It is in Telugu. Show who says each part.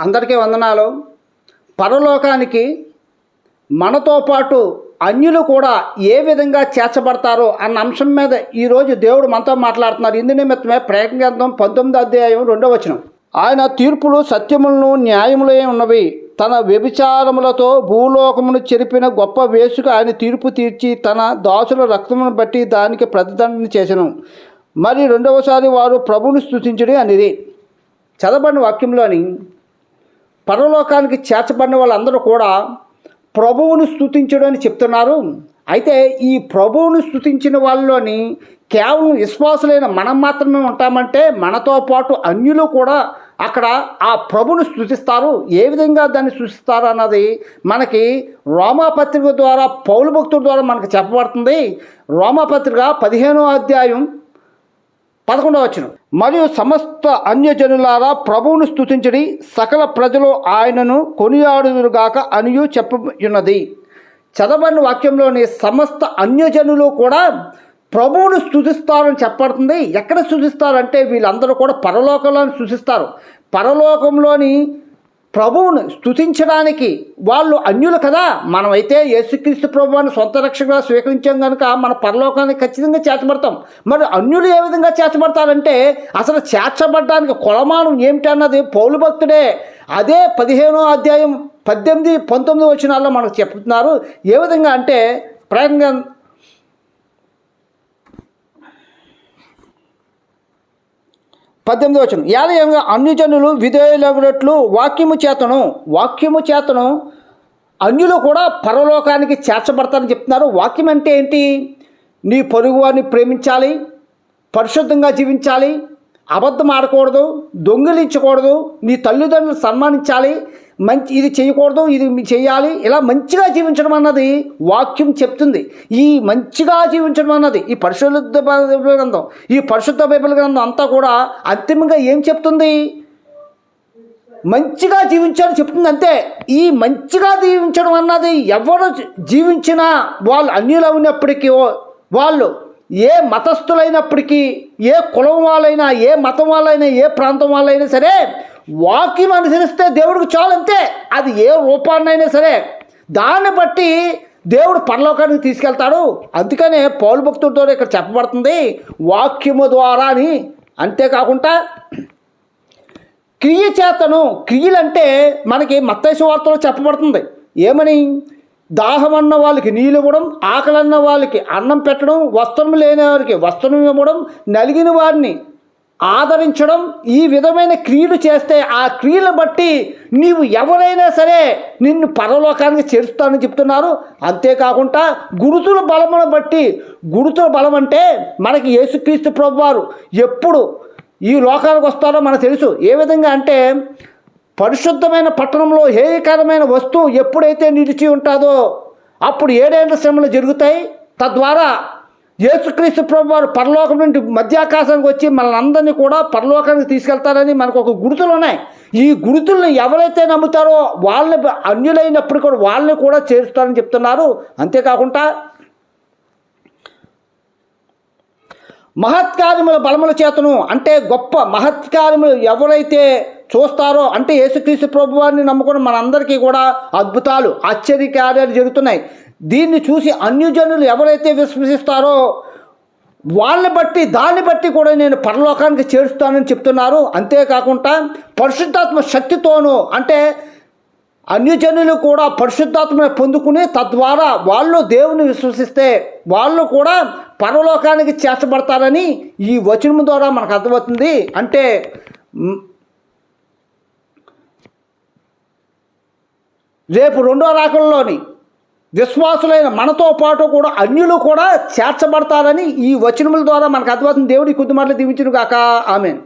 Speaker 1: అందరికీ వందనాలు. పరలోకానికి మనతో పాటు అన్యులు కూడా ఏ విధంగా చేర్చబడతారో అన్న అంశం మీద ఈరోజు దేవుడు మనతో మాట్లాడుతున్నారు. ఇందు నిమిత్తమే ప్రయత్న గ్రంథం పంతొమ్మిది అధ్యాయం రెండో వచనం. ఆయన తీర్పులు సత్యములను న్యాయములే ఉన్నవి? తన వ్యభిచారములతో భూలోకమును చెరిపిన గొప్ప వేసుకు ఆయన తీర్పు తీర్చి తన దాసుల రక్తమును బట్టి దానికి ప్రతిదండన చేసెను. మరి రెండవసారి వారు ప్రభువును స్థుతించడం అనేది చదవబడిన వాక్యంలోని. పరలోకానికి చేర్చబడిన వాళ్ళందరూ కూడా ప్రభువును స్థుతించడం అని చెప్తున్నారు. అయితే ఈ ప్రభువును స్థుతించిన వాళ్ళలోని కేవలం విశ్వాసులైన మనం మాత్రమే ఉంటామంటే మనతో పాటు అన్యులు కూడా అక్కడ ఆ ప్రభును స్థుతిస్తారు ఏ విధంగా దాన్ని సృష్టిస్తారు అన్నది మనకి రోమాపత్రిక ద్వారా పౌలు భక్తుల ద్వారా మనకు చెప్పబడుతుంది. రోమాపత్రిక పదిహేనో అధ్యాయం పదకొండవ వచ్చిన మరియు సమస్త అన్యజనులారా ప్రభువును స్థుతించడి సకల ప్రజలు ఆయనను కొనియాడుగాక అనియు చెప్పున్నది చదవని వాక్యంలోని సమస్త అన్యజనులు కూడా ప్రభువును స్థుతిస్తారని చెప్పబడుతుంది. ఎక్కడ స్థుతిస్తారంటే వీళ్ళందరూ కూడా పరలోకంలోని స్థుతిస్తారు పరలోకంలోని ప్రభువును స్థుతించడానికి వాళ్ళు అన్యులు కదా? మనమైతే యేసుక్రీస్తు ప్రభువాన్ని సొంత రక్షకుగా స్వీకరించాం కనుక మన పరలోకానికి ఖచ్చితంగా చేర్చబడతాం. మరి అన్యులు ఏ విధంగా చేర్చబడతారంటే అసలు చేర్చబడడానికి కొలమానం ఏమిటి అన్నది పౌలు భక్తుడే అదే పదిహేనో అధ్యాయం పద్దెనిమిది పంతొమ్మిది వచ్చినాల్లో మనకు చెప్తున్నారు. ఏ విధంగా అంటే ప్రయత్నం పద్దెనిమిది వచ్చిన ఏలయంగా అన్యజనులు విధేయులగినట్లు వాక్యము చేతను వాక్యము చేతను అన్యులు కూడా పరలోకానికి చేర్చబడతారని చెప్తున్నారు. వాక్యం అంటే ఏంటి? నీ పొరుగువారిని ప్రేమించాలి పరిశుద్ధంగా జీవించాలి అబద్ధం ఆడకూడదు దొంగిలించకూడదు నీ తల్లిదండ్రులు సన్మానించాలి మంచి ఇది చేయకూడదు ఇది చేయాలి ఇలా మంచిగా జీవించడం అన్నది వాక్యం చెప్తుంది. ఈ మంచిగా జీవించడం అన్నది ఈ పరిశుద్ధ బైబిల్ గ్రంథం ఈ పరిశుద్ధ బైబిల్ గ్రంథం అంతా కూడా అంతిమంగా ఏం చెప్తుంది? మంచిగా జీవించాలని చెప్తుంది అంతే. ఈ మంచిగా జీవించడం అన్నది ఎవరు జీవించినా వాళ్ళు అన్యులైనప్పటికీ వాళ్ళు ఏ మతస్థులైనప్పటికీ ఏ కులం వాళ్ళైనా ఏ మతం వాళ్ళైనా ఏ ప్రాంతం వాళ్ళైనా సరే వాక్యం అనుసరిస్తే దేవుడికి చాలంతే అది ఏ రూపాన్నైనా సరే. దాన్ని బట్టి దేవుడు పరలోకానికి తీసుకెళ్తాడు. అందుకనే పౌరు భక్తులతో ఇక్కడ చెప్పబడుతుంది వాక్యము ద్వారా అని. అంతేకాకుండా క్రియ చేతను క్రియలంటే మనకి మత్తైసు వార్తలో చెప్పబడుతుంది. ఏమని? దాహం అన్న వాళ్ళకి నీళ్ళు ఇవ్వడం ఆకలన్న వాళ్ళకి అన్నం పెట్టడం వస్త్రం లేని వారికి వస్త్రం ఇవ్వడం నలిగిన వారిని ఆదరించడం ఈ విధమైన క్రియలు చేస్తే ఆ క్రియలు బట్టి నీవు ఎవరైనా సరే నిన్ను పరలోకానికి చేరుస్తానని చెప్తున్నారు. అంతేకాకుండా గురుతుల బలమును బట్టి గురుతుల బలం అంటే మనకి యేసుక్రీస్తు ప్రభువారు ఎప్పుడు ఈ లోకానికి వస్తారో మనకు తెలుసు. ఏ విధంగా అంటే పరిశుద్ధమైన పట్టణంలో హేయకరమైన వస్తువు ఎప్పుడైతే నిలిచి ఉంటుందో అప్పుడు ఏడేళ్ళ శ్రమలు జరుగుతాయి. తద్వారా యేసుక్రీస్తు ప్రభు వారు పరలోకం నుండి మధ్యాకాశానికి వచ్చి మనల్ని కూడా పరలోకానికి తీసుకెళ్తారని మనకు ఒక గుర్తులు ఉన్నాయి. ఈ గుర్తుల్ని ఎవరైతే నమ్ముతారో వాళ్ళని అన్యులైనప్పుడు కూడా వాళ్ళని కూడా చేరుస్తారని చెప్తున్నారు. అంతేకాకుండా మహత్కార్యముల బలముల చేతను అంటే గొప్ప మహత్కార్యములు ఎవరైతే చూస్తారో అంటే యేసుక్రీస్తు ప్రభువారిని నమ్ముకున్న మనందరికీ కూడా అద్భుతాలు ఆశ్చర్య కార్యాలు జరుగుతున్నాయి. దీన్ని చూసి అన్యజనులు ఎవరైతే విశ్వసిస్తారో వాళ్ళని బట్టి దాన్ని బట్టి కూడా నేను పరలోకానికి చేరుస్తానని చెప్తున్నారు. అంతేకాకుండా పరిశుద్ధాత్మ శక్తితోనూ అంటే అన్యజనులు కూడా పరిశుద్ధాత్మని పొందుకుని తద్వారా వాళ్ళు దేవుని విశ్వసిస్తే వాళ్ళు కూడా పరలోకానికి చేర్చబడతారని ఈ వచనం ద్వారా మనకు అర్థమవుతుంది. అంటే రేపు రెండో రాకల్లోని విశ్వాసులైన మనతో పాటు కూడా అన్యులు కూడా చేర్చబడతారని ఈ వచనముల ద్వారా మనకు అర్థమవుతుంది దేవుడి కొద్ది మాటలు దీవించును కాక ఆమెన్.